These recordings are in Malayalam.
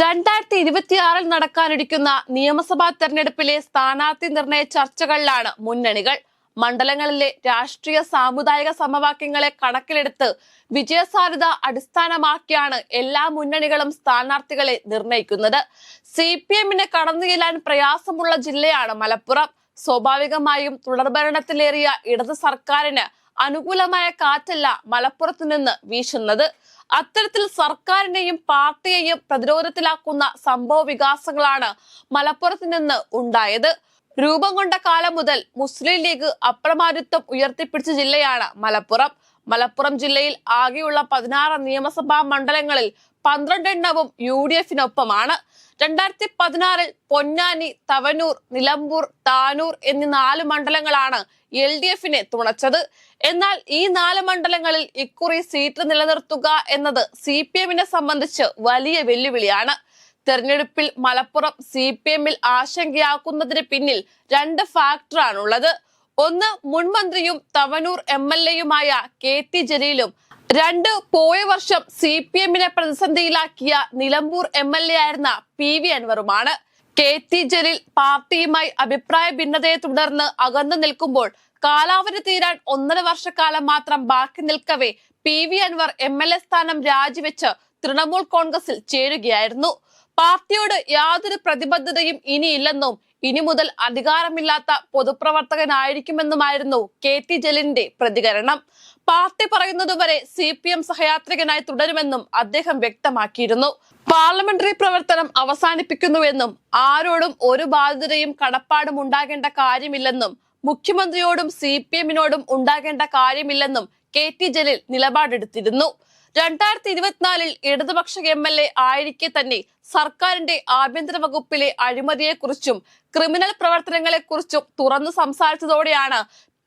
രണ്ടായിരത്തി ഇരുപത്തിയാറിൽ നടക്കാനിരിക്കുന്ന നിയമസഭാ തെരഞ്ഞെടുപ്പിലെ സ്ഥാനാർത്ഥി നിർണയ ചർച്ചകളിലാണ് മുന്നണികൾ. മണ്ഡലങ്ങളിലെ രാഷ്ട്രീയ സാമുദായിക സമവാക്യങ്ങളെ കണക്കിലെടുത്ത് വിജയസാധ്യത അടിസ്ഥാനമാക്കിയാണ് എല്ലാ മുന്നണികളും സ്ഥാനാർത്ഥികളെ നിർണയിക്കുന്നത്. സി പി എമ്മിന് കടന്നു ചെല്ലാൻ പ്രയാസമുള്ള ജില്ലയാണ് മലപ്പുറം. സ്വാഭാവികമായും തുടർഭരണത്തിലേറിയ ഇടത് സർക്കാരിന് അനുകൂലമായ കാറ്റല്ല മലപ്പുറത്തു നിന്ന് വീശുന്നത്. അത്തരത്തിൽ സർക്കാരിനെയും പാർട്ടിയെയും പ്രതിരോധത്തിലാക്കുന്ന സംഭവ വികാസങ്ങളാണ് മലപ്പുറത്ത് നിന്ന് ഉണ്ടായത്. രൂപം കൊണ്ട കാലം മുതൽ മുസ്ലിം ലീഗ് അപ്രമാദിത്വം ഉയർത്തിപ്പിടിച്ച ജില്ലയാണ് മലപ്പുറം. മലപ്പുറം ജില്ലയിൽ ആകെയുള്ള പതിനാറ് നിയമസഭാ മണ്ഡലങ്ങളിൽ പന്ത്രണ്ടെണ്ണവും യു ഡി എഫിനൊപ്പമാണ്. രണ്ടായിരത്തി പതിനാറിൽ പൊന്നാനി തവനൂർ നിലമ്പൂർ താനൂർ എന്നീ നാല് മണ്ഡലങ്ങളാണ് എൽ ഡി എഫിനെ തുണച്ചത്. എന്നാൽ ഈ നാല് മണ്ഡലങ്ങളിൽ ഇക്കുറി സീറ്റ് നിലനിർത്തുക എന്നത് സി പി എമ്മിനെ സംബന്ധിച്ച് വലിയ വെല്ലുവിളിയാണ്. തെരഞ്ഞെടുപ്പിൽ മലപ്പുറം സി പി എമ്മിൽ ആശങ്കയാക്കുന്നതിന് പിന്നിൽ രണ്ട് ഫാക്ടറാണുള്ളത്. ഒന്ന് മുൻമന്ത്രിയും തവനൂർ എം എൽ എയുമായ കെ ടി ജലീലും രണ്ട് പോയ വർഷം സി പി എമ്മിനെ പ്രതിസന്ധിയിലാക്കിയ നിലമ്പൂർ എം എൽ എ ആയിരുന്ന പി വി അൻവറുമാണ്. കെ ടി ജലീൽ പാർട്ടിയുമായി അഭിപ്രായ ഭിന്നതയെ തുടർന്ന് അകന്നു നിൽക്കുമ്പോൾ കാലാവധി തീരാൻ ഒന്നര വർഷക്കാലം മാത്രം ബാക്കി നിൽക്കവേ P V Anvar M L A സ്ഥാനം രാജിവെച്ച് തൃണമൂൽ കോൺഗ്രസിൽ ചേരുകയായിരുന്നു. പാർട്ടിയോട് യാതൊരു പ്രതിബദ്ധതയും ഇനിയില്ലെന്നും ഇനി മുതൽ അധികാരമില്ലാത്ത പൊതുപ്രവർത്തകനായിരിക്കുമെന്നുമായിരുന്നു കെ ടി ജലീലിന്റെ പ്രതികരണം. പാർട്ടി പറയുന്നതുവരെ സി പി എം സഹയാത്രികനായി തുടരുമെന്നും അദ്ദേഹം വ്യക്തമാക്കിയിരുന്നു. പാർലമെന്ററി പ്രവർത്തനം അവസാനിപ്പിക്കുന്നുവെന്നും ആരോടും ഒരു ബാധ്യതയും കടപ്പാടും ഉണ്ടാകേണ്ട കാര്യമില്ലെന്നും മുഖ്യമന്ത്രിയോടും സി പി എമ്മിനോടും ഉണ്ടാകേണ്ട കാര്യമില്ലെന്നും കെ ടി ജലീൽ നിലപാടെടുത്തിരുന്നു. രണ്ടായിരത്തി ഇരുപത്തിനാലിൽ ഇടതുപക്ഷ എം എൽ എ ആയിരിക്കെ തന്നെ സർക്കാരിന്റെ ആഭ്യന്തര വകുപ്പിലെ അഴിമതിയെക്കുറിച്ചും ക്രിമിനൽ പ്രവർത്തനങ്ങളെക്കുറിച്ചും തുറന്നു സംസാരിച്ചതോടെയാണ്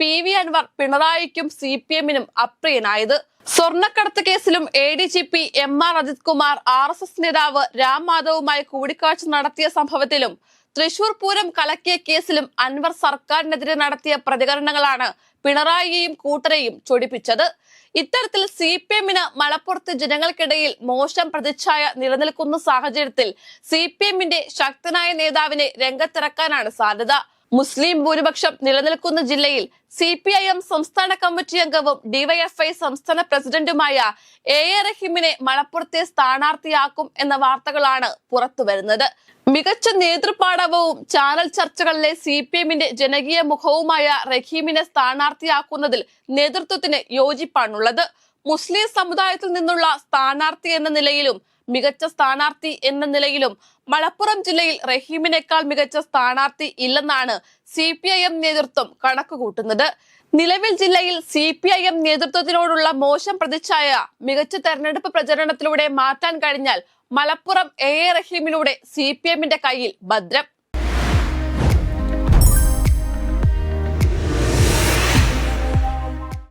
പി വി അൻവർ പിണറായിക്കും സി പി എമ്മിനും അപ്രിയനായത്. സ്വർണക്കടത്ത് കേസിലും A D G P M R Ajith Kumar R S S നേതാവ് രാം മാധവുമായി കൂടിക്കാഴ്ച നടത്തിയ സംഭവത്തിലും തൃശൂർ പൂരം കലക്കിയ കേസിലും അൻവർ സർക്കാരിനെതിരെ നടത്തിയ പ്രതികരണങ്ങളാണ് പിണറായിയെയും കൂട്ടരെയും ചൊടിപ്പിച്ചത്. ഇത്തരത്തിൽ സി പി എമ്മിന് മലപ്പുറത്ത് ജനങ്ങൾക്കിടയിൽ മോശം പ്രതിച്ഛായ നിലനിൽക്കുന്ന സാഹചര്യത്തിൽ സി പി എമ്മിന്റെ ശക്തനായ നേതാവിനെ രംഗത്തിറക്കാനാണ് സാധ്യത. മുസ്ലിം ഭൂരിപക്ഷം നിലനിൽക്കുന്ന ജില്ലയിൽ സി പി ഐ എം സംസ്ഥാന കമ്മിറ്റി അംഗവും ഡിവൈഎഫ്ഐ സംസ്ഥാന പ്രസിഡന്റുമായ എ എ റഹീമിനെ മലപ്പുറത്തെ സ്ഥാനാർത്ഥിയാക്കും എന്ന വാർത്തകളാണ് പുറത്തുവരുന്നത് മികച്ച നേതൃപാടവവും ചാനൽ ചർച്ചകളിലെ സി പി എമ്മിന്റെ ജനകീയ മുഖവുമായ റഹീമിനെ സ്ഥാനാർത്ഥിയാക്കുന്നതിൽ നേതൃത്വത്തിന് യോജിപ്പാണുള്ളത്. മുസ്ലിം സമുദായത്തിൽ നിന്നുള്ള സ്ഥാനാർത്ഥി എന്ന നിലയിലും മികച്ച സ്ഥാനാർത്ഥി എന്ന നിലയിലും മലപ്പുറം ജില്ലയിൽ റഹീമിനേക്കാൾ മികച്ച സ്ഥാനാർത്ഥി ഇല്ലെന്നാണ് സി പി ഐ എം നേതൃത്വം കണക്കുകൂട്ടുന്നത്. നിലവിൽ ജില്ലയിൽ സി പി ഐ എം നേതൃത്വത്തിനോടുള്ള മോശം പ്രതിച്ഛായ മികച്ച തെരഞ്ഞെടുപ്പ് പ്രചരണത്തിലൂടെ മാറ്റാൻ കഴിഞ്ഞാൽ മലപ്പുറം എ എ റഹീമിലൂടെ സി പി എമ്മിന്റെ കയ്യിൽ ഭദ്രം.